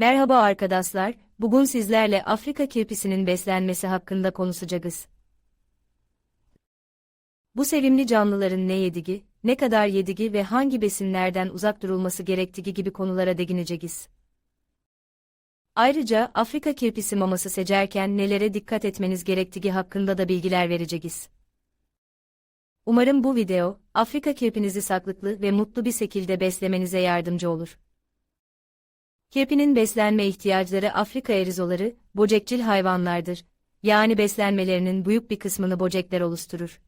Merhaba arkadaşlar, bugün sizlerle Afrika kirpisinin beslenmesi hakkında konuşacağız. Bu sevimli canlıların ne yedigi, ne kadar yedigi ve hangi besinlerden uzak durulması gerektiği gibi konulara değineceğiz. Ayrıca Afrika kirpisi maması seçerken nelere dikkat etmeniz gerektiği hakkında da bilgiler vereceğiz. Umarım bu video, Afrika kirpinizi sağlıklı ve mutlu bir şekilde beslemenize yardımcı olur. Kirpinin beslenme ihtiyaçları Afrika erizoları, böcekçil hayvanlardır. Yani beslenmelerinin büyük bir kısmını böcekler oluşturur.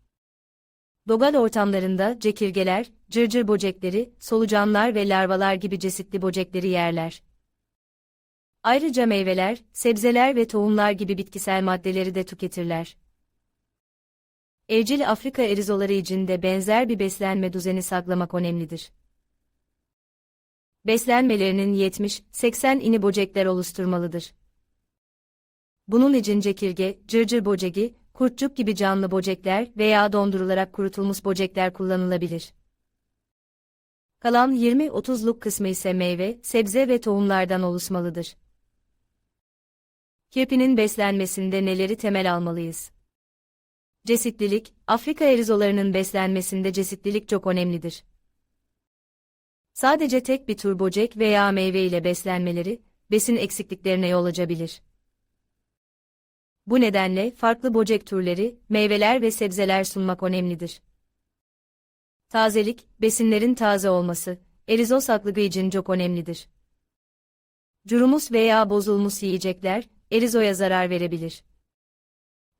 Dogal ortamlarında çekirgeler, cırcır böcekleri, solucanlar ve larvalar gibi çeşitli böcekleri yerler. Ayrıca meyveler, sebzeler ve tohumlar gibi bitkisel maddeleri de tüketirler. Evcil Afrika erizoları için de benzer bir beslenme düzeni saklamak önemlidir. Beslenmelerinin 70-80 ini böcekler oluşturmalıdır. Bunun için çekirge, cırcır böceği, kurtçuk gibi canlı böcekler veya dondurularak kurutulmuş böcekler kullanılabilir. Kalan 20-30'luk kısmı ise meyve, sebze ve tohumlardan oluşmalıdır. Kirpinin beslenmesinde neleri temel almalıyız? Cesitlilik, Afrika erizolarının beslenmesinde cesitlilik çok önemlidir. Sadece tek bir tür böcek veya meyve ile beslenmeleri, besin eksikliklerine yol açabilir. Bu nedenle farklı böcek türleri, meyveler ve sebzeler sunmak önemlidir. Tazelik, besinlerin taze olması, erizo saklığı için çok önemlidir. Curumus veya bozulmuş yiyecekler, erizoya zarar verebilir.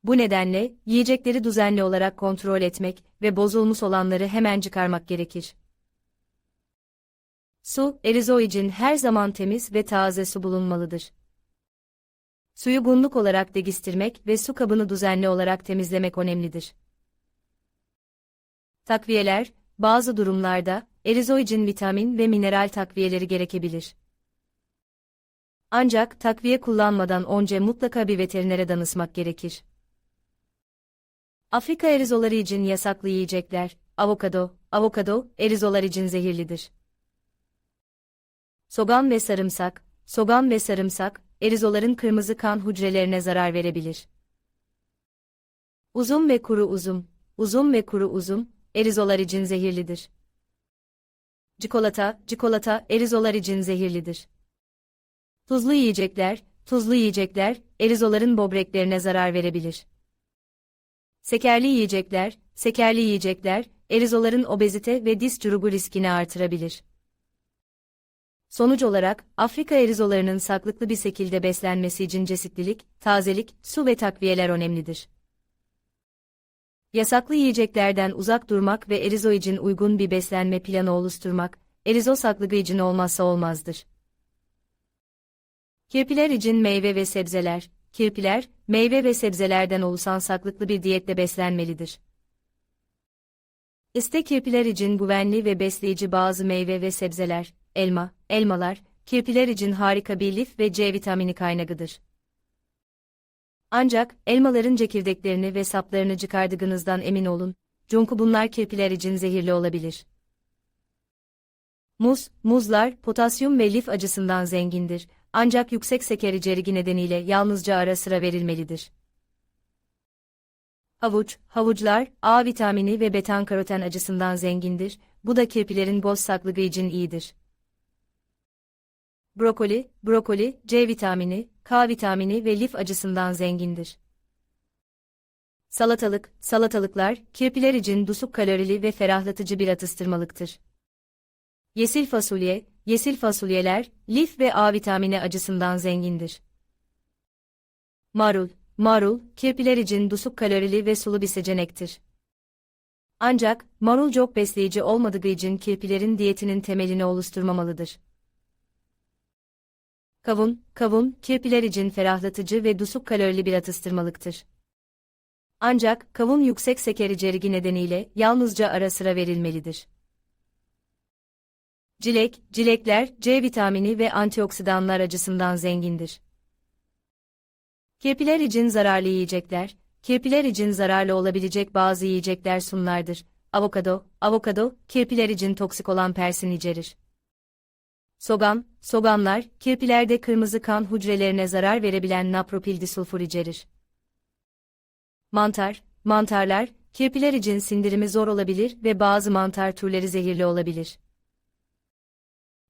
Bu nedenle, yiyecekleri düzenli olarak kontrol etmek ve bozulmuş olanları hemen çıkarmak gerekir. Su, erizo için her zaman temiz ve taze su bulunmalıdır. Suyu gunluk olarak degistirmek ve su kabını düzenli olarak temizlemek önemlidir. Takviyeler, bazı durumlarda, erizo için vitamin ve mineral takviyeleri gerekebilir. Ancak takviye kullanmadan önce mutlaka bir veterinere danışmak gerekir. Afrika erizoları için yasaklı yiyecekler, avokado, avokado, erizolar için zehirlidir. Soğan ve sarımsak, soğan ve sarımsak, erizoların kırmızı kan hücrelerine zarar verebilir. Uzun ve kuru uzun, uzun ve kuru uzun, erizolar için zehirlidir. Çikolata, çikolata, erizolar için zehirlidir. Tuzlu yiyecekler, tuzlu yiyecekler, erizoların böbreklerine zarar verebilir. Sekerli yiyecekler, sekerli yiyecekler, erizoların obezite ve diz çürüğü riskini artırabilir. Sonuç olarak, Afrika erizolarının sağlıklı bir şekilde beslenmesi için cesitlilik, tazelik, su ve takviyeler önemlidir. Yasaklı yiyeceklerden uzak durmak ve erizo için uygun bir beslenme planı oluşturmak, erizo saklığı için olmazsa olmazdır. Kirpiler için meyve ve sebzeler, kirpiler, meyve ve sebzelerden oluşan saklıklı bir diyetle beslenmelidir. İstek kirpiler için güvenli ve besleyici bazı meyve ve sebzeler, elma, elmalar, kirpiler için harika bir lif ve C vitamini kaynağıdır. Ancak, elmaların çekirdeklerini ve saplarını çıkardığınızdan emin olun, çünkü bunlar kirpiler için zehirli olabilir. Muz, muzlar, potasyum ve lif acısından zengindir, ancak yüksek şeker içeriği nedeniyle yalnızca ara sıra verilmelidir. Havuç, havuçlar, A vitamini ve betan-karoten acısından zengindir, bu da kirpilerin boz saklığı için iyidir. Brokoli, brokoli, C vitamini, K vitamini ve lif acısından zengindir. Salatalık, salatalıklar, kirpiler için düşük kalorili ve ferahlatıcı bir atıştırmalıktır. Yeşil fasulye, yeşil fasulyeler, lif ve A vitamini acısından zengindir. Marul, marul, kirpiler için düşük kalorili ve sulu bir seçenektir. Ancak, marul çok besleyici olmadığı için kirpilerin diyetinin temelini oluşturmamalıdır. Kavun, kavun, kirpiler için ferahlatıcı ve düşük kalorili bir atıştırmalıktır. Ancak, kavun yüksek şeker içeriği nedeniyle yalnızca ara sıra verilmelidir. Cilek, cilekler, C vitamini ve antioksidanlar acısından zengindir. Kirpiler için zararlı yiyecekler, kirpiler için zararlı olabilecek bazı yiyecekler sunlardır. Avokado, avokado, kirpiler için toksik olan persin içerir. Sogan, soganlar, kirpilerde kırmızı kan hücrelerine zarar verebilen napropil disulfur içerir. Mantar, mantarlar, kirpiler için sindirimi zor olabilir ve bazı mantar türleri zehirli olabilir.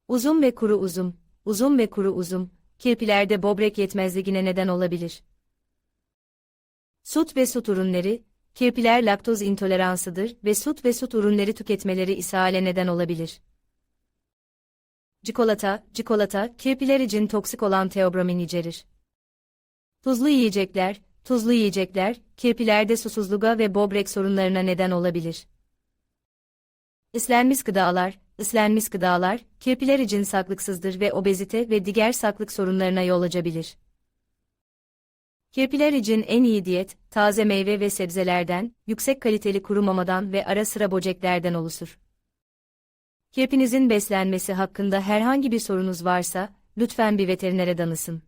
Uzun ve kuru uzun, uzun ve kuru uzun, kirpilerde böbrek yetmezliğine neden olabilir. Süt ve süt ürünleri, kirpiler laktoz intoleransıdır ve süt ve süt ürünleri tüketmeleri ishale neden olabilir. Çikolata, çikolata, kirpiler için toksik olan teobramin içerir. Tuzlu yiyecekler, tuzlu yiyecekler, kirpilerde susuzluğa ve böbrek sorunlarına neden olabilir. İslenmiş gıdalar, ıslenmiş gıdalar, kirpiler için sağlıksızdır ve obezite ve diğer sağlık sorunlarına yol açabilir. Kirpiler için en iyi diyet, taze meyve ve sebzelerden, yüksek kaliteli kuru mamadan ve ara sıra böceklerden oluşur. Kirpinizin beslenmesi hakkında herhangi bir sorunuz varsa, lütfen bir veterinere danışın.